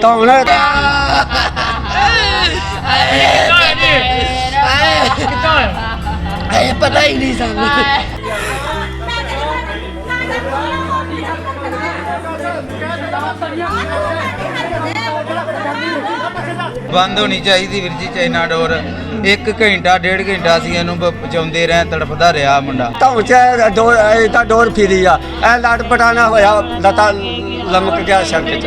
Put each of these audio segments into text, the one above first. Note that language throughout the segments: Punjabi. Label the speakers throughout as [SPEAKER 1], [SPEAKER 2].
[SPEAKER 1] ਤਾਂ ਹੁਣ ਇਹ ਪਤਾ ਹੀ ਨਹੀਂ
[SPEAKER 2] ਬੰਦ ਹੋਣੀ ਚਾਹੀਦੀ ਵੀਰ ਜੀ ਚਾਈਨਾ ਡੋਰ। ਇੱਕ ਘੰਟਾ ਡੇਢ ਘੰਟਾ ਅਸੀਂ ਇਹਨੂੰ ਬ- ਬਚਾਉਂਦੇ ਰਹੇ ਤੜਫਦਾ ਰਿਹਾ ਮੁੰਡਾ।
[SPEAKER 1] ਤਾਂ ਉੱਚੇ ਡੋਰ ਇਹ ਤਾਂ ਡੋਰ ਫਿਰੀ ਆ। ਇਹ ਲੜ ਪਟਾਣਾ ਹੋਇਆ ਲਤਾ ਲਮਕ ਗਿਆ ਸੜਕ 'ਚ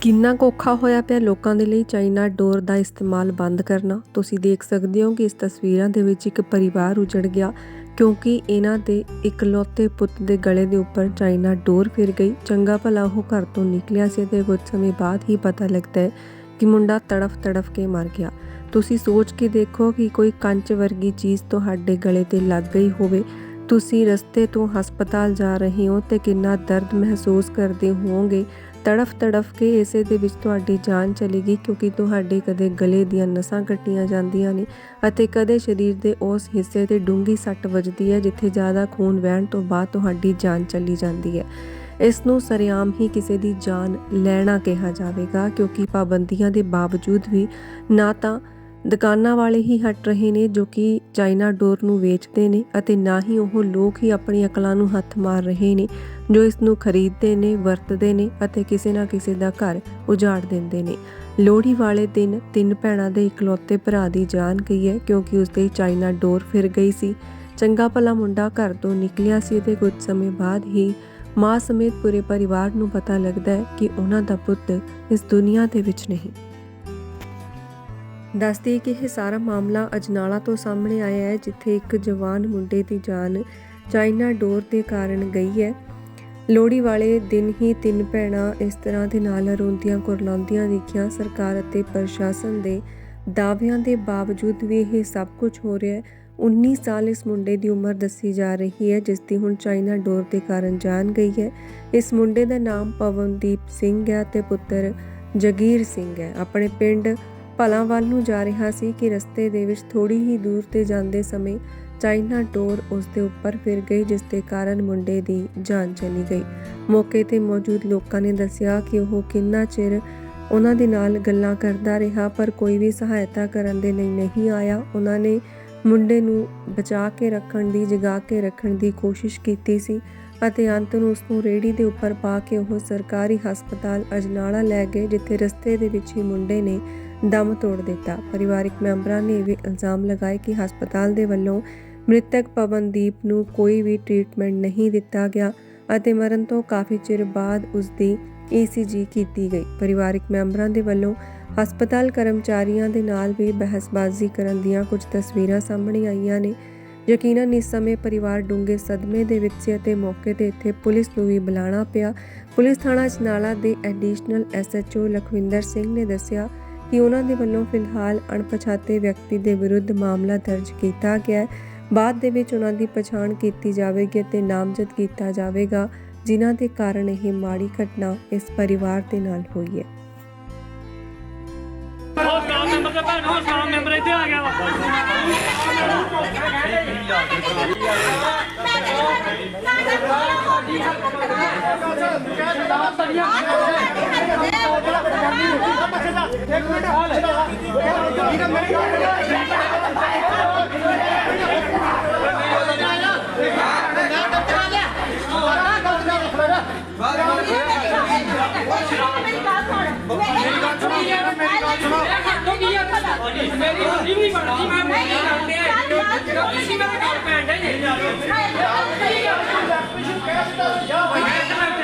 [SPEAKER 3] ਕਿੰਨਾ ਕੁ ਔਖਾ ਹੋਇਆ ਪਿਆ ਲੋਕਾਂ ਦੇ ਲਈ ਚਾਈਨਾ ਡੋਰ ਦਾ ਇਸਤੇਮਾਲ ਬੰਦ ਕਰਨਾ? ਤੁਸੀਂ ਦੇਖ ਸਕਦੇ ਹੋ ਕਿ ਇਸ ਤਸਵੀਰਾਂ ਦੇ ਵਿੱਚ ਇੱਕ ਪਰਿਵਾਰ ਉਜੜ ਗਿਆ। ਕਿਉਂਕਿ ਇਹਨਾਂ ਦੇ ਇਕਲੌਤੇ ਪੁੱਤ ਦੇ ਗਲੇ ਦੇ ਉੱਪਰ ਚਾਈਨਾ ਡੋਰ ਫਿਰ ਗਈ। ਚੰਗਾ ਭਲਾ ਉਹ ਘਰ ਤੋਂ ਨਿਕਲਿਆ ਸੀ ਤੇ ਕੁਝ ਸਮੇਂ ਬਾਅਦ ਹੀ ਪਤਾ ਲੱਗਦਾ ਹੈ ਕਿ ਮੁੰਡਾ ਤੜਫ ਤੜਫ ਕੇ ਮਰ ਗਿਆ। ਤੁਸੀਂ ਸੋਚ ਕੇ ਦੇਖੋ ਕਿ ਕੋਈ ਕੰਚ ਵਰਗੀ ਚੀਜ਼ ਤੁਹਾਡੇ ਗਲੇ ਤੇ ਲੱਗ ਗਈ ਹੋਵੇ। ਤੁਸੀਂ ਰਸਤੇ ਤੋਂ ਹਸਪਤਾਲ ਜਾ ਰਹੇ ਹੋ ਤੇ ਕਿੰਨਾ ਦਰਦ ਮਹਿਸੂਸ ਕਰਦੇ ਹੋਵੋਗੇ। ਤੜਫ ਤੜਫ ਕੇ ਇਸੇ ਦੇ ਵਿੱਚ ਤੁਹਾਡੀ ਜਾਨ ਚਲੇਗੀ ਕਿਉਂਕਿ ਤੁਹਾਡੇ ਕਦੇ ਗਲੇ ਦੀਆਂ ਨਸਾਂ ਕੱਟੀਆਂ ਜਾਂਦੀਆਂ ਨੇ ਅਤੇ ਕਦੇ ਸਰੀਰ ਦੇ ਉਸ ਹਿੱਸੇ ਤੇ ਡੂੰਗੀ ਸੱਟ ਵੱਜਦੀ ਹੈ ਜਿੱਥੇ ਜ਼ਿਆਦਾ ਖੂਨ ਵਹਿਣ ਤੋਂ ਬਾਅਦ ਤੁਹਾਡੀ ਜਾਨ ਚਲੀ ਜਾਂਦੀ ਹੈ। ਇਸ ਨੂੰ ਸਰਿਆਮ ਹੀ ਕਿਸੇ ਦੀ ਜਾਨ ਲੈਣਾ ਕਿਹਾ ਜਾਵੇਗਾ ਕਿਉਂਕਿ ਪਾਬੰਦੀਆਂ ਦੇ ਬਾਵਜੂਦ ਵੀ ਨਾ ਤਾਂ ਦੁਕਾਨਾਂ ਵਾਲੇ ਹੀ ਹਟ ਰਹੇ ਨੇ ਜੋ ਕਿ ਚਾਈਨਾ ਡੋਰ ਨੂੰ ਵੇਚਦੇ ਨੇ ਅਤੇ ਨਾ ਹੀ ਉਹ ਲੋਕ ਹੀ ਆਪਣੀ ਅਕਲਾਂ ਨੂੰ ਹੱਥ ਮਾਰ ਰਹੇ ਨੇ, ਜੋ ਇਸ ਨੂੰ ਖਰੀਦਦੇ ਨੇ, ਵਰਤਦੇ ਨੇ ਅਤੇ ਕਿਸੇ ਨਾ ਕਿਸੇ ਦਾ ਘਰ ਉਜਾੜ ਦਿੰਦੇ ਨੇ। ਲੋਹੜੀ ਵਾਲੇ ਦਿਨ ਤਿੰਨ ਭੈਣਾਂ ਦੇ ਇਕਲੌਤੇ ਭਰਾ ਦੀ ਜਾਨ ਗਈ ਹੈ ਕਿਉਂਕਿ ਉਸਦੇ ਚਾਈਨਾ ਡੋਰ ਫਿਰ ਗਈ ਸੀ। ਚੰਗਾ ਭਲਾ ਮੁੰਡਾ ਘਰ ਤੋਂ ਨਿਕਲਿਆ ਸੀ ਤੇ ਕੁਝ ਸਮੇਂ ਬਾਅਦ ਹੀ ਮਾਂ ਸਮੇਤ ਪੂਰੇ ਪਰਿਵਾਰ ਨੂੰ ਪਤਾ ਲੱਗਦਾ ਹੈ ਕਿ ਉਹਨਾਂ ਦਾ ਪੁੱਤ ਇਸ ਦੁਨੀਆ ਦੇ ਵਿੱਚ ਨਹੀਂ। ਦੱਸਦੀ ਕਿ ਇਹ ਸਾਰਾ ਮਾਮਲਾ ਅਜਨਾਲਾ ਤੋਂ ਸਾਹਮਣੇ ਆਇਆ ਹੈ, ਜਿੱਥੇ ਇੱਕ ਜਵਾਨ ਮੁੰਡੇ ਦੀ ਜਾਨ ਚਾਈਨਾ ਡੋਰ ਦੇ ਕਾਰਨ ਗਈ ਹੈ। ਲੋਹੜੀ ਵਾਲੇ ਦਿਨ ਹੀ ਤਿੰਨ ਭੈਣਾਂ ਇਸ ਤਰ੍ਹਾਂ ਦੇ ਨਾਲ ਰੋਂਦੀਆਂ ਕੁਰਲਾਉਂਦੀਆਂ ਦੇਖੀਆਂ। ਸਰਕਾਰ ਅਤੇ ਪ੍ਰਸ਼ਾਸਨ ਦੇ ਦਾਅਵਿਆਂ ਦੇ ਬਾਵਜੂਦ ਵੀ ਇਹ ਸਭ ਕੁਝ ਹੋ ਰਿਹਾ ਹੈ। 19 ਸਾਲ ਇਸ ਮੁੰਡੇ ਦੀ ਉਮਰ ਦੱਸੀ ਜਾ ਰਹੀ ਹੈ, ਜਿਸ ਦੀ ਹੁਣ ਚਾਈਨਾ ਡੋਰ ਦੇ ਕਾਰਨ ਜਾਨ ਗਈ ਹੈ। ਇਸ ਮੁੰਡੇ ਦਾ ਨਾਮ ਪਵਨਦੀਪ ਸਿੰਘ ਹੈ ਤੇ ਪੁੱਤਰ ਜਗੀਰ ਸਿੰਘ ਹੈ। ਆਪਣੇ ਪਿੰਡ ਭਲਾਂ ਵੱਲ ਨੂੰ ਜਾ ਰਿਹਾ ਸੀ ਕਿ ਰਸਤੇ ਦੇ ਵਿੱਚ ਥੋੜੀ ਹੀ ਦੂਰ ਤੇ ਜਾਂਦੇ ਸਮੇਂ ਚਾਈਨਾ ਡੋਰ ਉਸ ਦੇ ਉੱਪਰ ਫਿਰ ਗਈ, ਜਿਸ ਦੇ ਕਾਰਨ ਮੁੰਡੇ ਦੀ ਜਾਨ ਚਲੀ ਗਈ। ਮੌਕੇ ਤੇ ਮੌਜੂਦ ਲੋਕਾਂ ਨੇ ਦੱਸਿਆ ਕਿ ਉਹ ਕਿੰਨਾ ਚਿਰ ਉਹਨਾਂ ਦੇ ਨਾਲ ਗੱਲਾਂ ਕਰਦਾ ਰਿਹਾ, ਪਰ ਕੋਈ ਵੀ ਸਹਾਇਤਾ ਕਰਨ ਦੇ ਲਈ ਨਹੀਂ ਆਇਆ। ਉਹਨਾਂ ਨੇ ਮੁੰਡੇ ਨੂੰ ਬਚਾ ਕੇ ਰੱਖਣ ਦੀ, ਜਗਾ ਕੇ ਰੱਖਣ ਦੀ ਕੋਸ਼ਿਸ਼ ਕੀਤੀ ਸੀ ਅਤੇ ਅੰਤ ਨੂੰ ਉਸ ਨੂੰ ਰੇੜੀ ਦੇ ਉੱਪਰ ਪਾ ਕੇ ਉਹ ਸਰਕਾਰੀ ਹਸਪਤਾਲ ਅਜਨਾਲਾ ਲੈ ਗਏ, ਜਿੱਥੇ ਰਸਤੇ ਦੇ ਵਿੱਚ ਹੀ ਮੁੰਡੇ ਨੇ ਦਮ ਤੋੜ ਦਿੱਤਾ। ਪਰਿਵਾਰਕ ਮੈਂਬਰਾਂ ਨੇ ਇਹ ਵੀ ਇਲਜ਼ਾਮ ਲਗਾਏ ਕਿ ਹਸਪਤਾਲ ਦੇ ਵੱਲੋਂ ਮ੍ਰਿਤਕ ਪਵਨਦੀਪ ਨੂੰ ਕੋਈ ਵੀ ਟ੍ਰੀਟਮੈਂਟ ਨਹੀਂ ਦਿੱਤਾ ਗਿਆ ਅਤੇ ਮਰਨ ਤੋਂ ਕਾਫੀ ਚਿਰ ਬਾਅਦ ਉਸ ਦੀ ਈਸੀਜੀ ਕੀਤੀ ਗਈ। ਪਰਿਵਾਰਕ ਮੈਂਬਰਾਂ ਦੇ ਵੱਲੋਂ ਹਸਪਤਾਲ ਕਰਮਚਾਰੀਆਂ ਦੇ ਨਾਲ ਵੀ ਬਹਿਸਬਾਜ਼ੀ ਕਰਨ ਦੀਆਂ ਕੁਝ ਤਸਵੀਰਾਂ ਸਾਹਮਣੇ ਆਈਆਂ ਨੇ। ਯਕੀਨਨ ਇਸ ਸਮੇਂ ਪਰਿਵਾਰ ਡੂੰਘੇ ਸਦਮੇ ਦੇ ਵਿੱਚ ਸੀ ਅਤੇ ਮੌਕੇ ਤੇ ਇੱਥੇ ਪੁਲਿਸ ਨੂੰ ਵੀ ਬੁਲਾਉਣਾ ਪਿਆ। ਪੁਲਿਸ ਥਾਣਾ ਚਨਾਲਾ ਦੇ ਐਡੀਸ਼ਨਲ ਐਸਐਚਓ ਲਖਵਿੰਦਰ ਸਿੰਘ ਨੇ ਦੱਸਿਆ ਕਿ ਉਹਨਾਂ ਦੇ ਵੱਲੋਂ ਫਿਲਹਾਲ ਅਣਪਛਾਤੇ ਵਿਅਕਤੀ ਦੇ ਵਿਰੁੱਧ ਮਾਮਲਾ ਦਰਜ ਕੀਤਾ ਗਿਆ ਹੈ ਬਾਅਦ ਦੇ ਵਿੱਚ ਉਹਨਾਂ ਦੀ ਪਛਾਣ ਕੀਤੀ ਜਾਵੇਗੀ ਅਤੇ ਨਾਮਜ਼ਦ ਕੀਤਾ ਜਾਵੇਗਾ ਜਿਨ੍ਹਾਂ ਦੇ ਕਾਰਨ ਇਹ ਮਾੜੀ ਘਟਨਾ ਇਸ ਪਰਿਵਾਰ ਦੇ ਨਾਲ ਹੋਈ ਹੈ
[SPEAKER 4] ਉਹ ਕਾਮ ਮੈਂਬਰ ਦਾ ਭੈਣ ਉਹ ਕਾਮ ਮੈਂਬਰ ਇੱਥੇ ਆ ਗਿਆ ਵਾ ਮੇਰੀ ਹੁੰਦੀ ਵੀ ਬਣਦੀ ਮੈਂ ਮੁੰਡੇ ਕਰਦੇ ਆ ਤੁਸੀਂ ਮੇਰੇ ਘਰ ਭੈਣ ਦੇ ਦੂਜਾ ਕੋਈ ਲੱਗ ਜਾਵੇ ਪੰਪੜਾ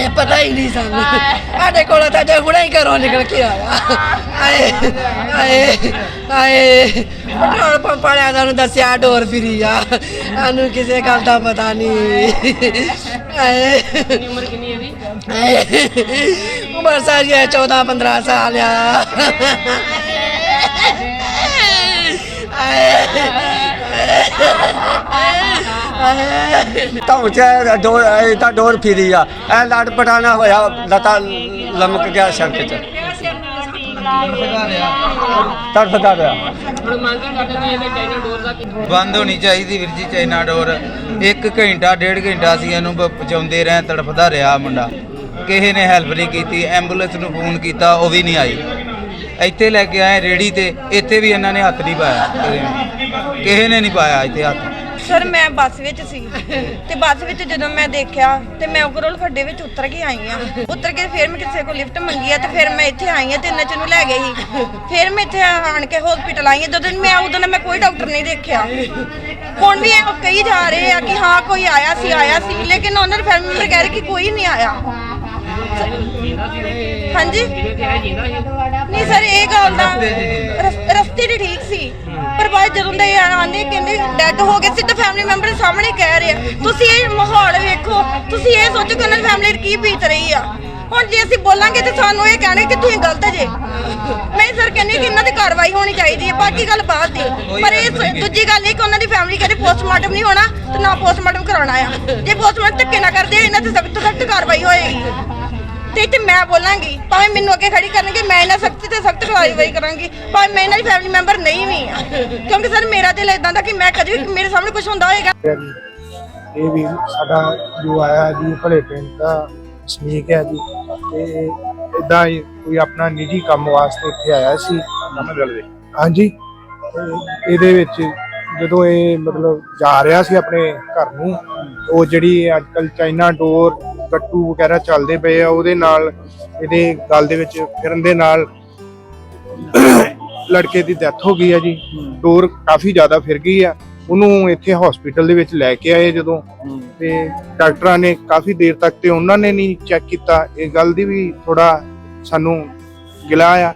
[SPEAKER 1] ਇਹ ਪਤਾ ਹੀ ਨਹੀਂ ਸਾਨੂੰ।
[SPEAKER 5] ਸਾਡੇ ਕੋਲ ਤਾਂ ਜੇ ਹੁਣੇ ਹੀ ਘਰੋਂ ਨਿਕਲ ਕੇ ਆਇਆ। ਆਏ ਆਏ ਆਏ। ਪੈਟਰੋਲ ਪੰਪ ਵਾਲਿਆਂ ਦਾ ਨੂੰ ਦੱਸਿਆ ਡੋਰ ਫਿਰੀ ਆ। ਸਾਨੂੰ ਕਿਸੇ ਗੱਲ ਦਾ ਪਤਾ ਨਹੀਂ। ਆਏ।
[SPEAKER 4] ਉਮਰ ਕਿੰਨੀ ਹੈ
[SPEAKER 5] ਆਏ। ਉਮਰ ਸਾਰੀ ਹੈ 14 15 ਸਾਲ ਆ।
[SPEAKER 1] ਤਾਂ ਚ ਡੋਰ, ਇਹ ਤਾਂ ਡੋਰ ਫਿਰੀ ਆ। ਐ ਲੜ ਪਟਾਣਾ ਹੋਇਆ, ਲਤਾ ਲਮਕ ਗਿਆ ਸੜਕ 'ਚ ਤੜਫਦਾ ਰਿਹਾ
[SPEAKER 2] ਬੰਦ ਹੋਣੀ ਚਾਹੀਦੀ ਵੀਰ ਜੀ, ਚਾਈਨਾ ਡੋਰ। ਇੱਕ ਘੰਟਾ, ਡੇਢ ਘੰਟਾ ਅਸੀਂ ਇਹਨੂੰ ਬ- ਬਚਾਉਂਦੇ ਰਹੇ ਤੜਫਦਾ ਰਿਹਾ ਮੁੰਡਾ। ਕਿਸੇ ਨੇ ਹੈਲਪ ਨਹੀਂ ਕੀਤੀ ਐਂਬੂਲੈਂਸ ਨੂੰ ਫੋਨ ਕੀਤਾ, ਉਹ ਵੀ ਨਹੀਂ ਆਈ। ਇੱਥੇ ਲੈ ਕੇ ਆਏ ਰੇੜੀ ਤੇ, ਇੱਥੇ ਵੀ ਇਹਨਾਂ ਨੇ ਹੱਥ ਨਹੀਂ ਪਾਇਆ। ਕਿਸੇ ਨੇ। ਕਿਸੇ ਨੇ ਨਹੀਂ ਪਾਇਆ ਇੱਥੇ ਹੱਥ।
[SPEAKER 6] ਸਰ, ਮੈਂ ਬੱਸ ਵਿੱਚ ਸੀ। ਤੇ ਬੱਸ ਵਿੱਚ ਜਦੋਂ ਮੈਂ ਦੇਖਿਆ, ਤੇ ਮੈਂ ਉਗਰੋਲ ਖੱਡੇ ਵਿੱਚ ਉਤਰ ਕੇ ਆਈ ਆ ਉਤਰ ਕੇ ਫਿਰ ਮੈਂ ਕਿਸੇ ਕੋਲ ਲਿਫਟ ਮੰਗੀ ਆ ਤੇ ਫਿਰ ਮੈਂ ਇੱਥੇ ਆਈ ਆ ਤੇ ਇੰਨੇ ਨੂੰ ਲੈ ਗਏ ਸੀ। ਫਿਰ ਮੈਂ ਇੱਥੇ ਆਣ ਕੇ ਹਸਪੀਟਲ ਆਈ ਆ ਜਦੋਂ ਮੈਂ ਉਦੋਂ ਮੈਂ ਕੋਈ ਡਾਕਟਰ ਨਹੀਂ ਦੇਖਿਆ। ਹੁਣ ਵੀ ਇਹ ਕਹੀ ਜਾ ਰਹੇ ਆ ਕਿ ਹਾਂ, ਕੋਈ ਆਇਆ ਸੀ ਆਇਆ ਸੀ, ਲੇਕਿਨ ਉਹਨਾਂ ਦੇ ਫੈਮਿਲੀ ਮੈਂਬਰ ਕਹਿ ਰਹੇ ਕਿ ਕੋਈ ਨਹੀਂ ਆਇਆ। ਹਾਂਜੀ? ਨਹੀਂ, ਸਰ, ਇਹ ਗੱਲ ਦਾ ਰਸਤੇ ਤੇ ਠੀਕ ਸੀ ਪਰ ਬਾਅਦ ਜਦੋਂ ਦੇ ਆਂਦੇ ਕਹਿੰਦੇ ਡੈਡ ਹੋ ਗਏ ਸਿੱਧਾ ਫੈਮਿਲੀ ਮੈਂਬਰ ਸਾਹਮਣੇ ਕਹਿ ਰਹੇ ਤੁਸੀਂ ਇਹ ਮਾਹੌਲ ਵੇਖੋ, ਤੁਸੀਂ ਇਹ ਸੋਚੋ ਕਿ ਉਹਨਾਂ ਦੀ ਫੈਮਿਲੀ ਕੀ ਬੀਤ ਰਹੀ ਆ। ਹੁਣ ਜੇ ਅਸੀਂ ਬੋਲਾਂਗੇ ਤੇ ਸਾਨੂੰ ਇਹ ਕਹਿਣਗੇ ਕਿ ਤੁਸੀਂ ਗਲਤ ਜੇ। ਮੈਂ ਸਰ ਕਹਿੰਦੀ ਕਿ ਇਹਨਾਂ ਦੀ ਕਾਰਵਾਈ ਹੋਣੀ ਚਾਹੀਦੀ ਹੈ, ਬਾਕੀ ਗੱਲ ਬਾਅਦ ਦੀ। ਪਰ ਇਹ ਦੂਜੀ ਗੱਲ ਇਹ ਕਿ ਉਹਨਾਂ ਦੀ ਫੈਮਿਲੀ ਕਹਿੰਦੇ ਪੋਸਟਮਾਰਟਮ ਨਹੀਂ ਹੋਣਾ ਤੇ ਨਾ ਪੋਸਟਮਾਰਟਮ ਕਰਾਉਣਾ ਆ। ਜੇ ਪੋਸਟਮਾਰਟਮ ਧੱਕੇ ਨਾ ਕਰਦੇ ਇਹਨਾਂ ਤੇ ਸਖਤ ਸਖਤ ਕਾਰਵਾਈ ਹੋਏਗੀ। ਤੇ ਇੱਥੇ ਮੈਂ ਬੋਲਾਂਗੀ। ਭਾਵੇਂ ਮੈਨੂੰ ਅੱਗੇ ਖੜੀ ਕਰਨਗੇ ਮੈਂ ਇਹਨਾਂ ਸਖਤ ਤੇ ਸਖਤ ਕਾਰਵਾਈ ਕਰਾਂਗੀ। ਭਾਵੇਂ ਮੈਂ ਇਹਨਾਂ ਦੀ ਫੈਮਿਲੀ ਮੈਂਬਰ ਨਹੀਂ ਵੀ ਆ ਕਿਉਂਕਿ ਸਰ ਮੇਰਾ ਦਿਲ ਇਦਾਂ ਦਾ ਕਿ ਮੈਂ ਕਦੇ ਵੀ ਮੇਰੇ ਸਾਹਮਣੇ ਕੁਝ ਹੁੰਦਾ ਹੋਏਗਾ।
[SPEAKER 7] ਜੀ ਇਹ ਵੀ ਸਾਡਾ ਜੋ ਆਇਆ ਹੈ ਜੀ ਭਲੇ ਪਿੰਡ ਦਾ ਸਮੀਕ ਹੈ ਜੀ। ਤੇ ਇਦਾਂ ਹੀ ਕੋਈ ਆਪਣਾ ਨਿੱਜੀ ਕੰਮ ਵਾਸਤੇ ਇੱਥੇ ਆਇਆ ਸੀ। ਹਾਂਜੀ। ਤੇ ਇਹਦੇ ਵਿੱਚ ਜਦੋਂ ਇਹ ਮਤਲਬ ਜਾ ਰਿਹਾ ਸੀ ਆਪਣੇ ਘਰ ਨੂੰ ਉਹ ਜਿਹੜੀ ਅੱਜ ਕੱਲ ਚਾਈਨਾ ਡੋਰ ਗੱਟੂ ਵਗੈਰਾ ਚੱਲਦੇ ਪਏ ਆ ਉਹਦੇ ਨਾਲ ਇਹਦੇ ਗਲ ਦੇ ਵਿੱਚ ਫਿਰਨ ਦੇ ਨਾਲ ਲੜਕੇ ਦੀ ਡੈਥ ਹੋ ਗਈ ਹੈ ਜੀ। ਡੋਰ ਕਾਫੀ ਜ਼ਿਆਦਾ ਫਿਰ ਗਈ ਆ। ਉਹਨੂੰ ਇੱਥੇ ਹਸਪੀਟਲ ਦੇ ਵਿੱਚ ਲੈ ਕੇ ਆਏ ਜਦੋਂ ਤੇ ਡਾਕਟਰਾਂ ਨੇ ਕਾਫੀ ਦੇਰ ਤੱਕ ਤੇ ਉਹਨਾਂ ਨੇ ਨਹੀਂ ਚੈੱਕ ਕੀਤਾ। ਇਹ ਗੱਲ ਦੀ ਵੀ ਥੋੜਾ ਸਾਨੂੰ ਗਿਲਾ ਆ।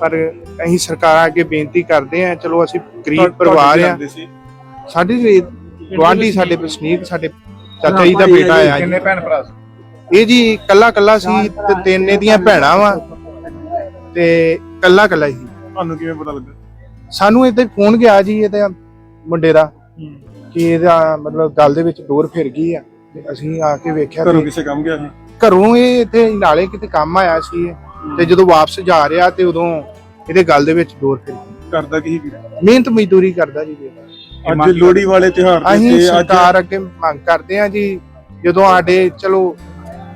[SPEAKER 7] ਪਰ ਅਸੀਂ ਸਰਕਾਰਾਂ ਅੱਗੇ ਬੇਨਤੀ ਕਰਦੇ ਆ ਚਲੋ ਅਸੀਂ ਗਰੀਬ ਪਰਿਵਾਰ ਆ। ਸਾਡੇ ਵੀ ਗੁਆਂਢੀ ਸਾਡੇ ਵਸਨੀਕ ਸਾਡੇ ਚਾਚਾ ਜੀ ਦਾ ਬੇਟਾ ਆ ਕਿੰਨੇ ਭੈਣ ਭਰਾ ਇਹ ਜੀ ਕੱਲਾ ਕੱਲਾ ਸੀ ਤੇ ਤਿੰਨ ਇਹਦੀਆਂ ਭੈਣਾਂ ਵਾ ਤੇ ਕੱਲਾ ਕੱਲਾ ਹੀ।
[SPEAKER 8] ਤੁਹਾਨੂੰ ਕਿਵੇਂ ਪਤਾ ਲੱਗਾ?
[SPEAKER 7] ਸਾਨੂੰ ਇੱਥੇ ਫੋਨ ਗਿਆ ਜੀ ਇਹਦੇ ਮੁੰਡੇ ਦਾ ਕਿ ਇਹਦਾ ਮਤਲਬ ਗੱਲ ਦੇ ਵਿੱਚ ਡੋਰ ਫਿਰ ਗਈ ਆ ਤੇ ਅਸੀਂ ਆ ਕੇ ਵੇਖਿਆ
[SPEAKER 8] ਘਰੋਂ
[SPEAKER 7] ਤੇ
[SPEAKER 8] ਕਿਸੇ ਕੰਮ ਗਿਆ ਸੀ?
[SPEAKER 7] ਘਰੋਂ ਇਹ ਇੱਥੇ ਨਾਲੇ ਕਿਤੇ ਕੰਮ ਆਇਆ ਸੀ ਤੇ ਜਦੋਂ ਵਾਪਸ ਜਾ ਰਿਹਾ ਤੇ ਉਦੋਂ ਇਹਦੇ ਗੱਲ ਦੇ ਵਿੱਚ ਡੋਰ ਫਿਰ ਗਈ।
[SPEAKER 8] ਕਰਦਾ ਕੀ ਸੀ?
[SPEAKER 7] ਮਿਹਨਤ ਮਜ਼ਦੂਰੀ ਕਰਦਾ ਜੀ
[SPEAKER 8] ਅੱਜ ਲੋਹੜੀ ਵਾਲੇ
[SPEAKER 7] ਅਸੀਂ
[SPEAKER 8] ਉੱਤੇ ਅੱਜ
[SPEAKER 7] ਸਰਕਾਰ ਅੱਗੇ ਮੰਗ ਕਰਦੇ ਹਾਂ ਜੀ ਜਦੋਂ ਸਾਡੇ ਚਲੋ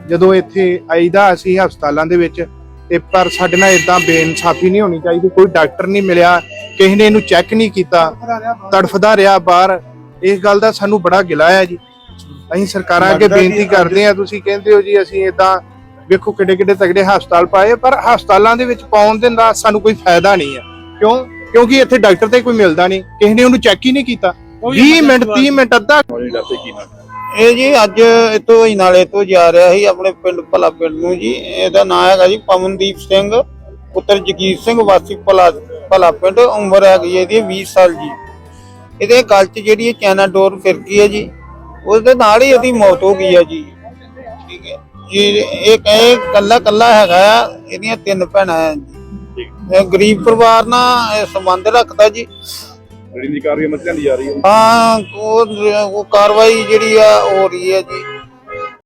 [SPEAKER 7] ਜਦੋਂ ਇੱਥੇ ਆਈਦਾ ਅਸੀਂ ਹਸਪਤਾਲਾਂ ਦੇ ਵਿੱਚ ਤੇ ਪਰ ਸਾਡੇ ਨਾਲ ਇਦਾਂ ਬੇਇਨਸਾਫੀ ਨਹੀਂ ਹੋਣੀ ਚਾਹੀਦੀ ਕੋਈ ਡਾਕਟਰ ਨਹੀਂ ਮਿਲਿਆ ਕਿਸੇ ਨੇ ਇਹਨੂੰ ਚੈੱਕ ਨਹੀਂ ਕੀਤਾ ਤੜਫਦਾ ਰਿਹਾ ਬਾਹਰ। ਇਸ ਗੱਲ ਦਾ ਸਾਨੂੰ ਬੜਾ ਗਿਲਾ ਹੈ ਜੀ। ਅਸੀਂ ਸਰਕਾਰਾਂ ਅੱਗੇ ਬੇਨਤੀ ਕਰਦੇ ਹਾਂ ਤੁਸੀਂ ਕਹਿੰਦੇ ਹੋ ਜੀ ਅਸੀਂ ਇਦਾਂ ਵੇਖੋ ਕਿੱਡੇ ਕਿੱਡੇ ਤਗੜੇ ਹਸਪਤਾਲ ਪਾਏ ਪਰ ਹਸਪਤਾਲਾਂ ਦੇ ਵਿੱਚ ਪਾਉਣ ਦੇ ਦਾ ਸਾਨੂੰ ਕੋਈ ਫਾਇਦਾ ਨਹੀਂ ਹੈ। ਕਿਉਂ? ਕਿਉਂਕਿ ਇੱਥੇ ਡਾਕਟਰ ਤੇ ਕੋਈ ਮਿਲਦਾ ਨਹੀਂ ਕਿਸੇ ਨੇ ਉਹਨੂੰ ਚੈੱਕ ਹੀ ਨਹੀਂ ਕੀਤਾ। 20 ਮਿੰਟ 30 ਮਿੰਟ ਅੱਧਾ
[SPEAKER 9] ਇਹ ਜੀ ਅੱਜ ਇਤੋਂ ਹੀ ਨਾਲੇ ਤੋਂ ਜਾ ਰਿਹਾ ਸੀ ਆਪਣੇ ਪਿੰਡ ਭਲਾ ਪਿੰਡ ਨੂੰ ਜੀ। ਇਹਦਾ ਨਾਮ ਹੈਗਾ ਜੀ ਪਵਨਦੀਪ ਸਿੰਘ ਪੁੱਤਰ ਜਗੀਰ ਸਿੰਘ ਵਾਸੀ ਭਲਾ ਭਲਾ ਪਿੰਡ ਉਮਰ ਹੈਗੀ ਹੈ ਇਹਦੀ 20 ਸਾਲ ਜੀ। ਇਹਦੇ ਗਲ 'ਚ ਜਿਹੜੀ ਇਹ ਚੈਨਾ ਡੋਰ ਫਿਰ ਗਈ ਹੈ ਜੀ ਉਸ ਦੇ ਨਾਲ ਹੀ ਇਹਦੀ ਮੌਤ ਹੋ ਗਈ ਹੈ ਜੀ। ਠੀਕ ਹੈ। ਜੀ ਇਹ ਕਹੇ ਕੱਲਾ ਕੱਲਾ ਹੈਗਾ ਆ ਇਹਦੀਆਂ ਤਿੰਨ ਭੈਣਾਂ ਆ ਜੀ। ਗਰੀਬ ਪਰਿਵਾਰ ਨਾਲ ਸੰਬੰਧ ਰੱਖਦਾ ਜੀ।
[SPEAKER 8] ਜਿਹੜੀ ਦੀ ਕਾਰਵਾਈ ਮਤਲਬ ਦੀ ਜਾ ਰਹੀ ਹੈ
[SPEAKER 9] ਹਾਂ, ਉਹ ਉਹ ਕਾਰਵਾਈ ਜਿਹੜੀ ਆ, ਹੋ ਰਹੀ ਹੈ ਜੀ।